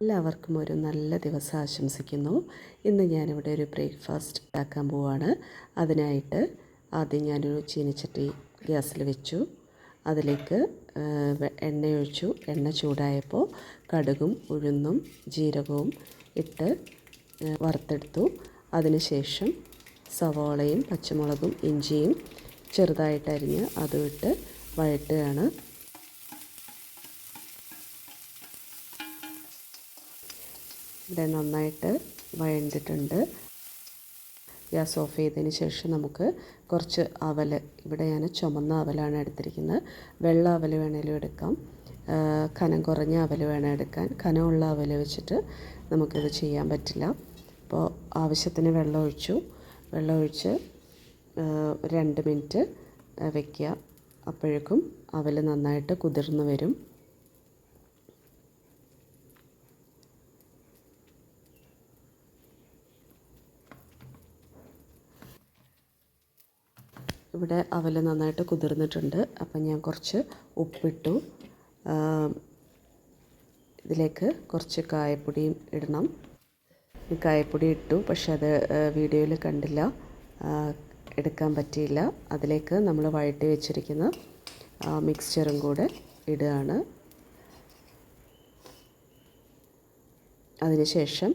എല്ലാവർക്കും ഒരു നല്ല ദിവസം ആശംസിക്കുന്നു. ഇന്ന് ഞാനിവിടെ ഒരു ബ്രേക്ക്ഫാസ്റ്റ് ഉണ്ടാക്കാൻ പോവാണ്. അതിനായിട്ട് ആദ്യം ഞാനൊരു ചീനിച്ചട്ടി ഗ്യാസിൽ വെച്ചു. അതിലേക്ക് എണ്ണയൊഴിച്ചു എണ്ണ ചൂടായപ്പോൾ കടുകും ഉഴുന്നും ജീരകവും ഇട്ട് വറുത്തെടുത്തു. അതിനുശേഷം സവാളയും പച്ചമുളകും ഇഞ്ചിയും ചെറുതായിട്ട് അരിഞ്ഞ് അതും ഇട്ട് വഴട്ടുകയാണ് ഇവിടെ നന്നായിട്ട് വഴണ്ടിട്ടുണ്ട്. ഗ്യാസ് ഓഫ് ചെയ്തതിന് ശേഷം നമുക്ക് കുറച്ച് അവൽ ഇവിടെ ഞാൻ ചുമന്ന അവലാണ് എടുത്തിരിക്കുന്നത്. വെള്ള അവൽ വേണേലും എടുക്കാം. കനം കുറഞ്ഞ അവൽ വേണം എടുക്കാൻ. കനമുള്ള അവൽ വെച്ചിട്ട് നമുക്കിത് ചെയ്യാൻ പറ്റില്ല. അപ്പോൾ ആവശ്യത്തിന് വെള്ളം ഒഴിച്ചു. വെള്ളം ഒഴിച്ച് രണ്ട് മിനിറ്റ് വയ്ക്കുക അപ്പോഴേക്കും അവൽ നന്നായിട്ട് കുതിർന്ന് വരും. ഇവിടെ അവൽ നന്നായിട്ട് കുതിർന്നിട്ടുണ്ട്. അപ്പം ഞാൻ കുറച്ച് ഉപ്പിട്ടു. ഇതിലേക്ക് കുറച്ച് കായപ്പൊടിയും ഇടണം. കായപ്പൊടി ഇട്ടു. പക്ഷെ അത് വീഡിയോയിൽ കണ്ടില്ല. എടുക്കാൻ പറ്റിയില്ല. അതിലേക്ക് നമ്മൾ വഴറ്റി വെച്ചിരിക്കുന്ന മിക്സ്ചറും കൂടെ ഇടുകയാണ്. അതിനുശേഷം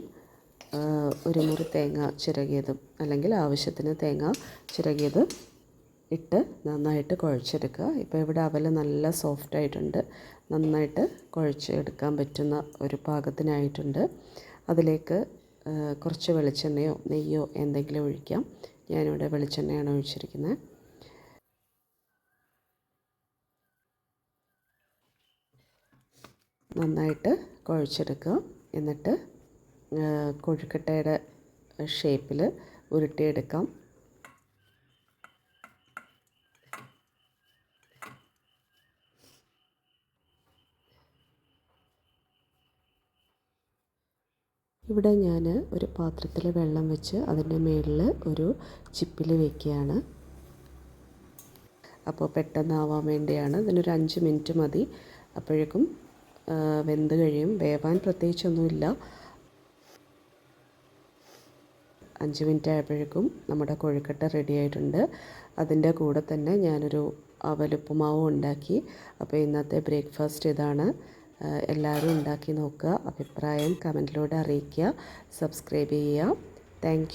ഒരു മുറി തേങ്ങ ചിരകിയതും അല്ലെങ്കിൽ ആവശ്യത്തിന് തേങ്ങ ചിരകിയത് ഇട്ട് നന്നായിട്ട് കുഴച്ചെടുക്കുക. ഇപ്പോൾ ഇവിടെ അവൽ നല്ല സോഫ്റ്റ് ആയിട്ടുണ്ട്. നന്നായിട്ട് കുഴച്ചെടുക്കാൻ പറ്റുന്ന ഒരു പാകത്തിനായിട്ടുണ്ട്. അതിലേക്ക് കുറച്ച് വെളിച്ചെണ്ണയോ നെയ്യോ എന്തെങ്കിലും ഒഴിക്കാം. ഞാനിവിടെ വെളിച്ചെണ്ണയാണ് ഒഴിച്ചിരിക്കുന്നത്. നന്നായിട്ട് കുഴച്ചെടുക്കുക. എന്നിട്ട് കൊഴുക്കട്ടയുടെ ഷേപ്പിൽ ഉരുട്ടിയെടുക്കാം. ഇവിടെ ഞാൻ ഒരു പാത്രത്തിൽ വെള്ളം വെച്ച് അതിന്റെ മുകളിൽ ഒരു ചിപ്പിൽ വയ്ക്കുകയാണ് അപ്പോൾ പെട്ടെന്നാവാൻ വേണ്ടിയാണ്. ഇതിനൊരു അഞ്ച് മിനിറ്റ് മതി. അപ്പോഴേക്കും വെന്ത് കഴിയും. വേവാൻ പ്രത്യേകിച്ചൊന്നുമില്ല. അഞ്ച് മിനിറ്റ് ആയപ്പോഴേക്കും നമ്മുടെ കൊഴുക്കട്ട റെഡി ആയിട്ടുണ്ട്. അതിന്റെ കൂടെ തന്നെ ഞാനൊരു അവലുപ്പുമാവും ഉണ്ടാക്കി. അപ്പോൾ ഇന്നത്തെ ബ്രേക്ക്ഫാസ്റ്റ് ഇതാണ്. എല്ലാവരും ഉണ്ടാക്കി നോക്കുക. അഭിപ്രായം കമന്റിലൂടെ അറിയിക്കുക. സബ്സ്ക്രൈബ് ചെയ്യുക. താങ്ക്